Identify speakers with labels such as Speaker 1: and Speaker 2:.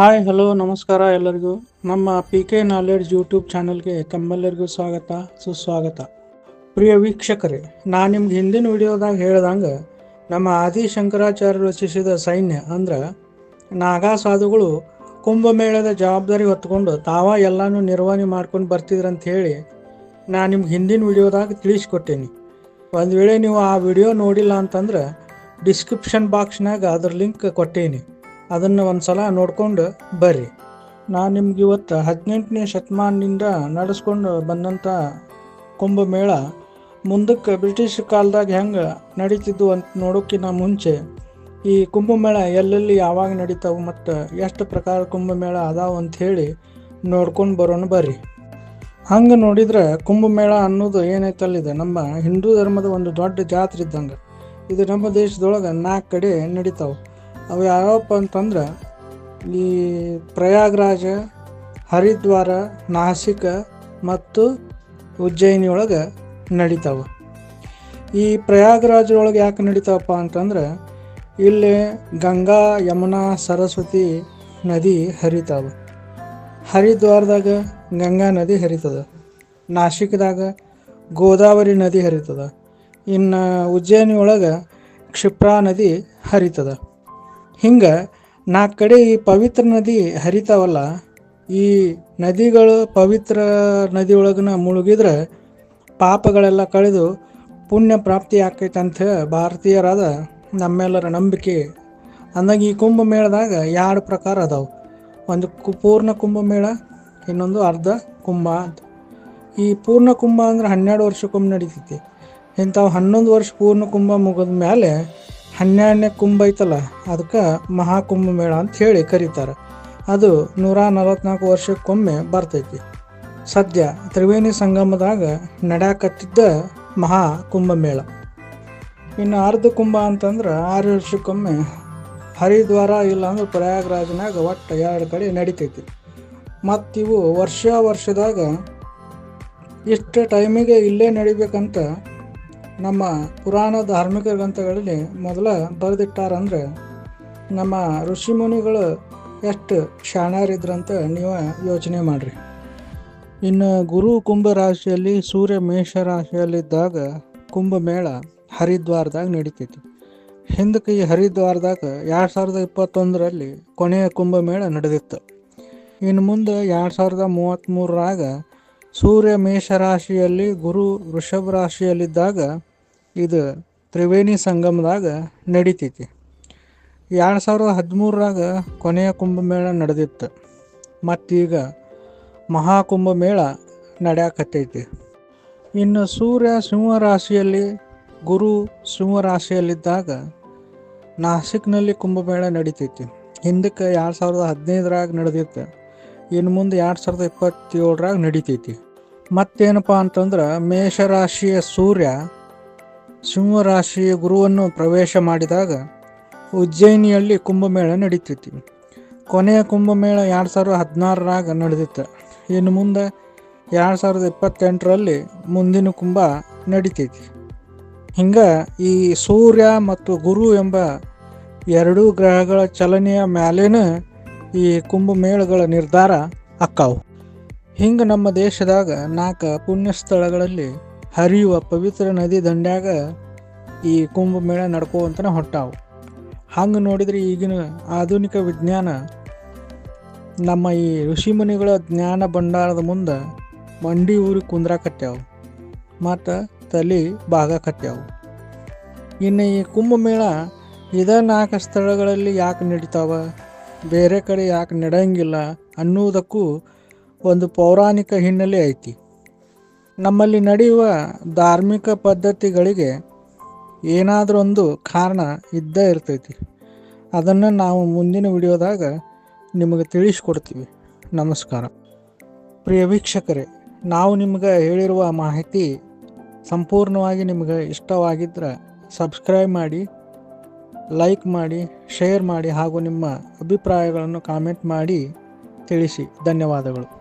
Speaker 1: Hi hello ನಮಸ್ಕಾರ ಎಲ್ಲರಿಗೂ. ನಮ್ಮ ಪಿ ಕೆ ನಾಲೆಡ್ಜ್ ಯೂಟ್ಯೂಬ್ ಚಾನಲ್ಗೆ ತಮ್ಮೆಲ್ಲರಿಗೂ ಸ್ವಾಗತ, ಸುಸ್ವಾಗತ. ಪ್ರಿಯ ವೀಕ್ಷಕರೇ, ನಾನು ನಿಮ್ಗೆ ಹಿಂದಿನ ವಿಡಿಯೋದಾಗ ಹೇಳ್ದಂಗೆ, ನಮ್ಮ ಆದಿ ಶಂಕರಾಚಾರ್ಯ ರಚಿಸಿದ ಸೈನ್ಯ ಅಂದ್ರೆ ನಾಗಾ ಸಾಧುಗಳು ಕುಂಭಮೇಳದ ಜವಾಬ್ದಾರಿ ಹೊತ್ಕೊಂಡು ತಾವ ಎಲ್ಲನೂ ನಿರ್ವಹಣೆ ಮಾಡ್ಕೊಂಡು ಬರ್ತಿದ್ರಂತ ಹೇಳಿ ನಾನು ನಿಮ್ಗೆ ಹಿಂದಿನ ವಿಡಿಯೋದಾಗ ತಿಳಿಸ್ಕೊಟ್ಟೇನಿ. ಒಂದು ವೇಳೆ ನೀವು ಆ ವಿಡಿಯೋ ನೋಡಿಲ್ಲ ಅಂತಂದ್ರೆ ಡಿಸ್ಕ್ರಿಪ್ಷನ್ ಬಾಕ್ಸ್ನಾಗ ಅದ್ರ ಲಿಂಕ್ ಕೊಟ್ಟೇನಿ. ಅದನ್ನು ಒಂದು ಸಲ ನೋಡ್ಕೊಂಡು ಬರ್ರಿ. ನಾನು ನಿಮ್ಗೆ ಇವತ್ತು ಹದಿನೆಂಟನೇ ಶತಮಾನದಿಂದ ನಡೆಸ್ಕೊಂಡು ಬಂದಂಥ ಕುಂಭಮೇಳ ಮುಂದಕ್ಕೆ ಬ್ರಿಟಿಷ್ ಕಾಲದಾಗ ಹೆಂಗೆ ನಡೀತಿದ್ವು ಅಂತ ನೋಡೋಕ್ಕಿಂತ ಮುಂಚೆ ಈ ಕುಂಭಮೇಳ ಎಲ್ಲೆಲ್ಲಿ ಯಾವಾಗ ನಡೀತಾವೆ ಮತ್ತು ಎಷ್ಟು ಪ್ರಕಾರ ಕುಂಭಮೇಳ ಅದಾವ ಅಂತ ಹೇಳಿ ನೋಡ್ಕೊಂಡು ಬರೋಣ ಬರ್ರಿ. ಹಂಗೆ ನೋಡಿದ್ರೆ ಕುಂಭಮೇಳ ಅನ್ನೋದು ಏನೈತಲ್ಲಿದೆ ನಮ್ಮ ಹಿಂದೂ ಧರ್ಮದ ಒಂದು ದೊಡ್ಡ ಜಾತ್ರೆ ಇದ್ದಂಗೆ. ಇದು ನಮ್ಮ ದೇಶದೊಳಗೆ ನಾಲ್ಕು ಕಡೆ ನಡೀತಾವೆ. ಅವು ಯಾವಪ್ಪ ಅಂತಂದ್ರೆ ಈ ಪ್ರಯಾಗ್ರಾಜ, ಹರಿದ್ವಾರ, ನಾಸಿಕ ಮತ್ತು ಉಜ್ಜಯಿನಿ ಒಳಗೆ ನಡೀತಾವೆ. ಈ ಪ್ರಯಾಗ್ರಾಜೊಳಗೆ ಯಾಕೆ ನಡೀತಾವಪ್ಪ ಅಂತಂದ್ರೆ ಇಲ್ಲಿ ಗಂಗಾ, ಯಮುನಾ, ಸರಸ್ವತಿ ನದಿ ಹರಿತಾವೆ. ಹರಿದ್ವಾರದಾಗ ಗಂಗಾ ನದಿ ಹರಿತದ. ನಾಸಿಕದಾಗ ಗೋದಾವರಿ ನದಿ ಹರಿತದ. ಇನ್ನು ಉಜ್ಜಯಿನಿ ಒಳಗೆ ಕ್ಷಿಪ್ರಾ ನದಿ ಹರಿತದ. ಹಿಂಗೆ ನಾಲ್ಕು ಕಡೆ ಈ ಪವಿತ್ರ ನದಿ ಹರಿತಾವಲ್ಲ, ಈ ನದಿಗಳು ಪವಿತ್ರ ನದಿಯೊಳಗನ ಮುಳುಗಿದ್ರೆ ಪಾಪಗಳೆಲ್ಲ ಕಳೆದು ಪುಣ್ಯ ಪ್ರಾಪ್ತಿ ಆಕೈತೆ ಅಂತ ಭಾರತೀಯರಾದ ನಮ್ಮೆಲ್ಲರ ನಂಬಿಕೆ. ಅಂದಾಗ ಈ ಕುಂಭಮೇಳದಾಗ ಎರಡು ಪ್ರಕಾರ ಅದಾವೆ. ಒಂದು ಕು, ಪೂರ್ಣ ಕುಂಭಮೇಳ ಇನ್ನೊಂದು ಅರ್ಧ ಕುಂಭ ಅಂತ. ಈ ಪೂರ್ಣ ಕುಂಭ ಅಂದ್ರೆ ಹನ್ನೆರಡು ವರ್ಷಕ್ಕೊಮ್ಮೆ ನಡೀತೈತಿ. ಇಂಥವು ಹನ್ನೊಂದು ವರ್ಷ ಪೂರ್ಣ ಕುಂಭ ಮುಗಿದ ಮೇಲೆ ಹನ್ನೆರಡನೇ ಕುಂಭ ಐತಲ್ಲ ಅದಕ್ಕೆ ಮಹಾಕುಂಭ ಮೇಳ ಅಂತ ಹೇಳಿ ಕರೀತಾರೆ. ಅದು ನೂರ ನಲವತ್ನಾಲ್ಕು ವರ್ಷಕ್ಕೊಮ್ಮೆ ಬರ್ತೈತಿ. ಸದ್ಯ ತ್ರಿವೇಣಿ ಸಂಗಮದಾಗ ನಡ್ಯಾಕತ್ತಿದ್ದ ಮಹಾ ಕುಂಭಮೇಳ ಇನ್ನು ಅರ್ಧ ಕುಂಭ ಅಂತಂದ್ರೆ ಆರು ವರ್ಷಕ್ಕೊಮ್ಮೆ ಹರಿದ್ವಾರ ಇಲ್ಲಾಂದ್ರೆ ಪ್ರಯಾಗ್ರಾಜ್ನಾಗ ಒಟ್ಟು ಎರಡು ಕಡೆ ನಡಿತೈತಿ. ಮತ್ತಿವು ವರ್ಷ ವರ್ಷದಾಗ ಇಷ್ಟು ಟೈಮಿಗೆ ಇಲ್ಲೇ ನಡಿಬೇಕಂತ ನಮ್ಮ ಪುರಾಣ ಧಾರ್ಮಿಕ ಗ್ರಂಥಗಳಲ್ಲಿ ಮೊದಲ ಬರೆದಿಟ್ಟಾರಂದ್ರೆ, ನಮ್ಮ ಋಷಿ ಮುನಿಗಳು ಎಷ್ಟು ಶಾಣ್ಯಾರಿದ್ರಂತ ನೀವು ಯೋಚನೆ ಮಾಡಿರಿ. ಇನ್ನು ಗುರು ಕುಂಭ ರಾಶಿಯಲ್ಲಿ ಸೂರ್ಯ ಮೇಷ ರಾಶಿಯಲ್ಲಿದ್ದಾಗ ಕುಂಭಮೇಳ ಹರಿದ್ವಾರದಾಗ ನಡೀತೈತಿ. ಹಿಂದಕ್ಕೆ ಈ ಹರಿದ್ವಾರದಾಗ ಎರಡು ಸಾವಿರದ ಇಪ್ಪತ್ತೊಂದರಲ್ಲಿ ಕೊನೆಯ ಕುಂಭಮೇಳ ನಡೆದಿತ್ತು. ಇನ್ನು ಮುಂದೆ ಎರಡು ಸಾವಿರದ ಮೂವತ್ತ್ಮೂರರಾಗ ಸೂರ್ಯ ಮೇಷ ರಾಶಿಯಲ್ಲಿ ಗುರು ವೃಷಭ ರಾಶಿಯಲ್ಲಿದ್ದಾಗ ಇದು ತ್ರಿವೇಣಿ ಸಂಗಮದಾಗ ನಡಿತೈತಿ. ಎರಡು ಸಾವಿರದ ಹದಿಮೂರರಾಗ ಕೊನೆಯ ಕುಂಭಮೇಳ ನಡೆದಿತ್ತು. ಮತ್ತೀಗ ಮಹಾಕುಂಭಮೇಳ ನಡೆಯಕತ್ತೈತಿ. ಇನ್ನು ಸೂರ್ಯ ಸಿಂಹ ರಾಶಿಯಲ್ಲಿ ಗುರು ಸಿಂಹ ರಾಶಿಯಲ್ಲಿದ್ದಾಗ ನಾಸಿಕ್ನಲ್ಲಿ ಕುಂಭಮೇಳ ನಡೀತೈತಿ. ಹಿಂದಕ್ಕೆ ಎರಡು ಸಾವಿರದ ಹದಿನೈದರಾಗ ನಡೆದಿತ್ತು. ಇನ್ನು ಮುಂದೆ ಎರಡು ಸಾವಿರದ ಇಪ್ಪತ್ತೇಳರಾಗ ನಡಿತೈತಿ. ಮತ್ತೇನಪ್ಪ ಅಂತಂದ್ರೆ ಮೇಷರಾಶಿಯ ಸೂರ್ಯ ಸಿಂಹರಾಶಿಯ ಗುರುವನ್ನು ಪ್ರವೇಶ ಮಾಡಿದಾಗ ಉಜ್ಜಯಿನಿಯಲ್ಲಿ ಕುಂಭಮೇಳ ನಡೀತೈತಿ. ಕೊನೆಯ ಕುಂಭಮೇಳ ಎರಡು ಸಾವಿರದ ಹದಿನಾರರಾಗ ನಡೆದಿತ್ತು. ಇನ್ನು ಮುಂದೆ ಎರಡು ಸಾವಿರದ ಇಪ್ಪತ್ತೆಂಟರಲ್ಲಿ ಮುಂದಿನ ಕುಂಭ ನಡೀತೈತಿ. ಹಿಂಗೆ ಈ ಸೂರ್ಯ ಮತ್ತು ಗುರು ಎಂಬ ಎರಡೂ ಗ್ರಹಗಳ ಚಲನೆಯ ಮ್ಯಾಲೇನ ಈ ಕುಂಭಮೇಳಗಳ ನಿರ್ಧಾರ ಅಕ್ಕಾವು. ಹಿಂಗೆ ನಮ್ಮ ದೇಶದಾಗ ನಾಲ್ಕು ಪುಣ್ಯ ಸ್ಥಳಗಳಲ್ಲಿ ಹರಿಯುವ ಪವಿತ್ರ ನದಿ ದಂಡ್ಯಾಗ ಈ ಕುಂಭಮೇಳ ನಡ್ಕೋವಂತನ ಹೊಟ್ಟಾವು. ಹಂಗೆ ನೋಡಿದ್ರೆ ಈಗಿನ ಆಧುನಿಕ ವಿಜ್ಞಾನ ನಮ್ಮ ಈ ಋಷಿಮುನಿಗಳ ಜ್ಞಾನ ಭಂಡಾರದ ಮುಂದೆ ಮಂಡಿ ಊರಿಗೆ ಕುಂದ್ರಾಕತ್ಯಾವು ಮತ್ತು ತಲೆ ಬಾಗಾಕತ್ಯಾವು ಇನ್ನು ಈ ಕುಂಭಮೇಳ ಇದ ನಾಲ್ಕು ಸ್ಥಳಗಳಲ್ಲಿ ಯಾಕೆ ನಡೀತಾವ, ಬೇರೆ ಕಡೆ ಯಾಕೆ ನಡೆಯಂಗಿಲ್ಲ ಅನ್ನುವುದಕ್ಕೂ ಒಂದು ಪೌರಾಣಿಕ ಹಿನ್ನೆಲೆ ಐತಿ. ನಮ್ಮಲ್ಲಿ ನಡೆಯುವ ಧಾರ್ಮಿಕ ಪದ್ಧತಿಗಳಿಗೆ ಏನಾದರೂ ಒಂದು ಕಾರಣ ಇದ್ದೇ ಇರ್ತೈತಿ. ಅದನ್ನು ನಾವು ಮುಂದಿನ ವಿಡಿಯೋದಾಗ ನಿಮಗೆ ತಿಳಿಸ್ಕೊಡ್ತೀವಿ. ನಮಸ್ಕಾರ. ಪ್ರಿಯ ವೀಕ್ಷಕರೇ, ನಾವು ನಿಮ್ಗೆ ಹೇಳಿರುವ ಮಾಹಿತಿ ಸಂಪೂರ್ಣವಾಗಿ ನಿಮಗೆ ಇಷ್ಟವಾಗಿದ್ದರೆ ಸಬ್ಸ್ಕ್ರೈಬ್ ಮಾಡಿ, ಲೈಕ್ ಮಾಡಿ, ಶೇರ್ ಮಾಡಿ ಹಾಗೂ ನಿಮ್ಮ ಅಭಿಪ್ರಾಯಗಳನ್ನು ಕಾಮೆಂಟ್ ಮಾಡಿ ತಿಳಿಸಿ. ಧನ್ಯವಾದಗಳು.